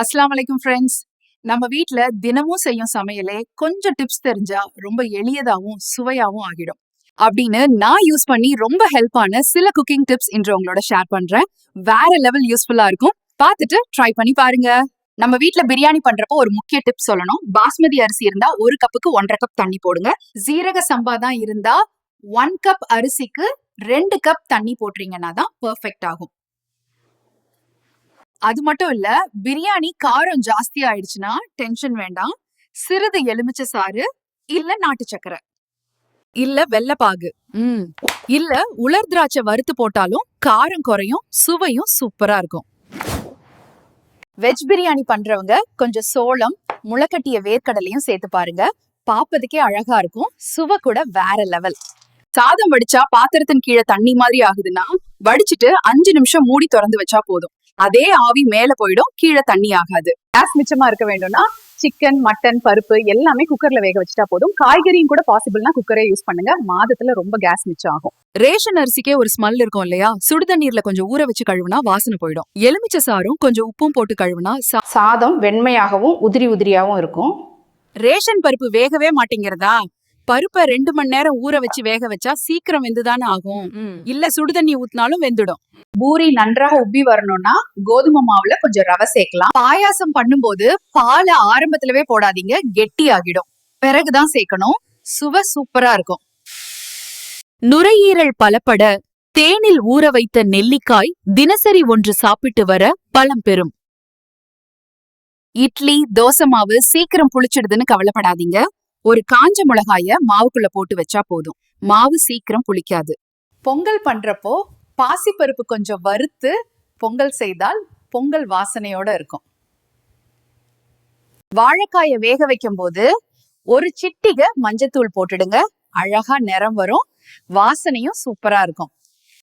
அஸ்லாம் வலைக்கும் ஃப்ரெண்ட்ஸ் நம்ம வீட்டில் தினமும் செய்யும் சமையலே கொஞ்சம் டிப்ஸ் தெரிஞ்சா ரொம்ப எளியதாகவும் சுவையாகவும் ஆகிடும். அப்படின்னு நான் யூஸ் பண்ணி ரொம்ப ஹெல்ப்பான சில குக்கிங் டிப்ஸ் இன்று உங்களோட ஷேர் பண்றேன். வேற லெவல் யூஸ்ஃபுல்லா இருக்கும். பார்த்துட்டு ட்ரை பண்ணி பாருங்க. நம்ம வீட்ல பிரியாணி பண்றப்போ ஒரு முக்கிய டிப் சொல்லணும். பாஸ்மதி அரிசி இருந்தா ஒரு கப்புக்கு ஒன்றரை கப் தண்ணி போடுங்க. ஜீரக சம்பா தான் இருந்தா ஒன் கப் அரிசிக்கு ரெண்டு கப் தண்ணி போட்டுறீங்கன்னா தான் பெர்ஃபெக்ட் ஆகும். அது மட்டும் இல்ல பிரியாணி காரம் ஜாஸ்தி ஆயிடுச்சுன்னா டென்ஷன் வேண்டாம். சிறிது எலுமிச்சை சாறு இல்ல நாட்டு சக்கரை. இல்ல வெள்ளப்பாகு ம். இல்ல உலர் திராட்சை வறுத்து போட்டாலும் காரம் குறையும் சுவையும் சூப்பரா இருக்கும். வெஜ் பிரியாணி பண்றவங்க கொஞ்சம் சோளம் முளைக்கட்டிய வேர்க்கடலையும் சேர்த்து பாருங்க. பாப்பதுக்கே அழகா இருக்கும். சுவை கூட வேற லெவல். சாதம் வடிச்சா பாத்திரத்தின் கீழே தண்ணி மாதிரி ஆகுதுன்னா வடிச்சிட்டு அஞ்சு நிமிஷம் மூடி திறந்து வச்சா போதும். அதே ஆவி மேல போயிடும் கீழே தண்ணி ஆகாது. கேஸ் மிச்சமா இருக்க வேண்டும்னா சிக்கன் மட்டன் பருப்பு எல்லாமே குக்கர்ல வேக வச்சுட்டா போதும். காய்கறியும் கூட பாசிபிள்னா குக்கரே யூஸ் பண்ணுங்க. மாதத்துல ரொம்ப கேஸ் மிச்சம் ஆகும். ரேஷன் அரிசிக்கே ஒரு ஸ்மெல் இருக்கும் இல்லையா? சுடுதண்ணீர்ல கொஞ்சம் ஊற வச்சு கழுவுனா வாசனை போயிடும். எலுமிச்சை சாரும் கொஞ்சம் உப்பும் போட்டு கழுவுனா சா- சாதம் வெண்மையாகவும் உதிரி உதிரியாகவும் இருக்கும். ரேஷன் பருப்பு வேகவே மாட்டேங்கிறதா? பருப்பை ரெண்டு மணி நேரம் ஊற வச்சு வேக வச்சா சீக்கிரம் வெந்துதானே ஆகும். இல்ல சுடுதண்ணி ஊத்தினாலும் வெந்துடும். பூரி நன்றாக உப்பி வரணும்னா கோதுமை மாவுல கொஞ்சம் ரவை சேர்க்கலாம். பாயாசம் பண்ணும்போது பாலை ஆரம்பத்திலவே போடாதீங்க கெட்டி ஆகிடும் பிறகுதான் சேர்க்கணும். சுவை சூப்பரா இருக்கும். நுரையீரல் பலப்பட தேனில் ஊற வைத்த நெல்லிக்காய் தினசரி ஒன்று சாப்பிட்டு வர பலம் பெறும். இட்லி தோசை மாவு சீக்கிரம் புளிச்சிடுதுன்னு கவலைப்படாதீங்க. ஒரு காஞ்ச மிளகாய மாவுக்குள்ள போட்டு வச்சா போதும். மாவு சீக்கிரம் புளிக்காது. பொங்கல் பண்றப்போ பாசிப்பருப்பு கொஞ்சம் வறுத்து பொங்கல் செய்தால் பொங்கல் வாசனையோட இருக்கும். வாழைக்காய வேக வைக்கும் போது ஒரு சிட்டிக மஞ்சத்தூள் போட்டுடுங்க. அழகா நிறம் வரும். வாசனையும் சூப்பரா இருக்கும்.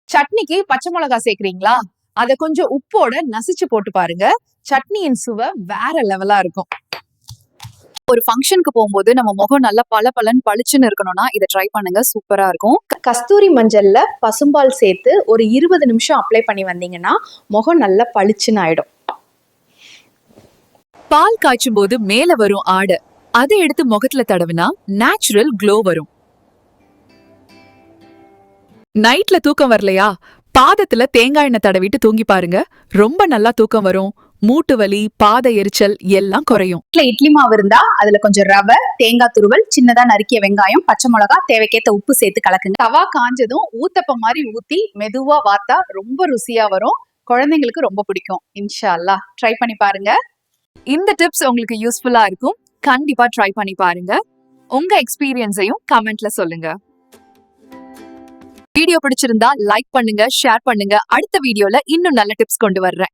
சட்னிக்கு பச்சை மிளகாய் சேர்க்கறீங்களா? அத கொஞ்சம் உப்போட நசிச்சு போட்டு பாருங்க. சட்னியின் சுவை வேற லெவலா இருக்கும். ஒரு ஃபங்க்ஷனுக்கு போகும்போது நம்ம முகம் நல்லா பல பலன் பளிச்சுன்னு இருக்கணும்னா இதை ட்ரை பண்ணுங்க. சூப்பரா இருக்கும். கஸ்தூரி மஞ்சள்ல பசும்பால் சேர்த்து ஒரு இருபது நிமிஷம் அப்ளை பண்ணி வந்தீங்கன்னா முகம் நல்லா பளிச்சுன்னு ஆயிடும். பால் காய்ச்சும் போது மேல வரும் ஆடை. அதை எடுத்து முகத்துல தடவினா நேச்சுரல் க்ளோ வரும். நைட்ல தூக்கம் வரலையா? பாதத்துல தேங்காய் எண்ணெய் தடவிட்டு தூங்கி பாருங்க. ரொம்ப நல்லா தூக்கம் வரும். மூட்டு வலி பாத எரிச்சல் எல்லாம் குறையும். வீட்ல இட்லி மாவு இருந்தா அதுல கொஞ்சம் ரவை தேங்காய் துருவல் சின்னதா நறுக்கிய வெங்காயம் பச்சை மிளகா தேவைக்கேத்த உப்பு சேர்த்து கலக்குங்க. தவா காஞ்சதும் ஊத்தப்பம் மாதிரி ஊத்தி மெதுவா வார்த்தா ரொம்ப ருசியா வரும். குழந்தைங்களுக்கு ரொம்ப பிடிக்கும். இன்ஷா அல்லாஹ் ட்ரை பண்ணி பாருங்க. இந்த டிப்ஸ் உங்களுக்கு யூஸ்ஃபுல்லா இருக்கும். கண்டிப்பா ட்ரை பண்ணி பாருங்க. உங்க எக்ஸ்பீரியன்ஸையும் கமெண்ட்ல சொல்லுங்க. வீடியோ பிடிச்சிருந்தா லைக் பண்ணுங்க ஷேர் பண்ணுங்க. அடுத்த வீடியோல இன்னும் நல்ல டிப்ஸ் கொண்டு வர்றேன்.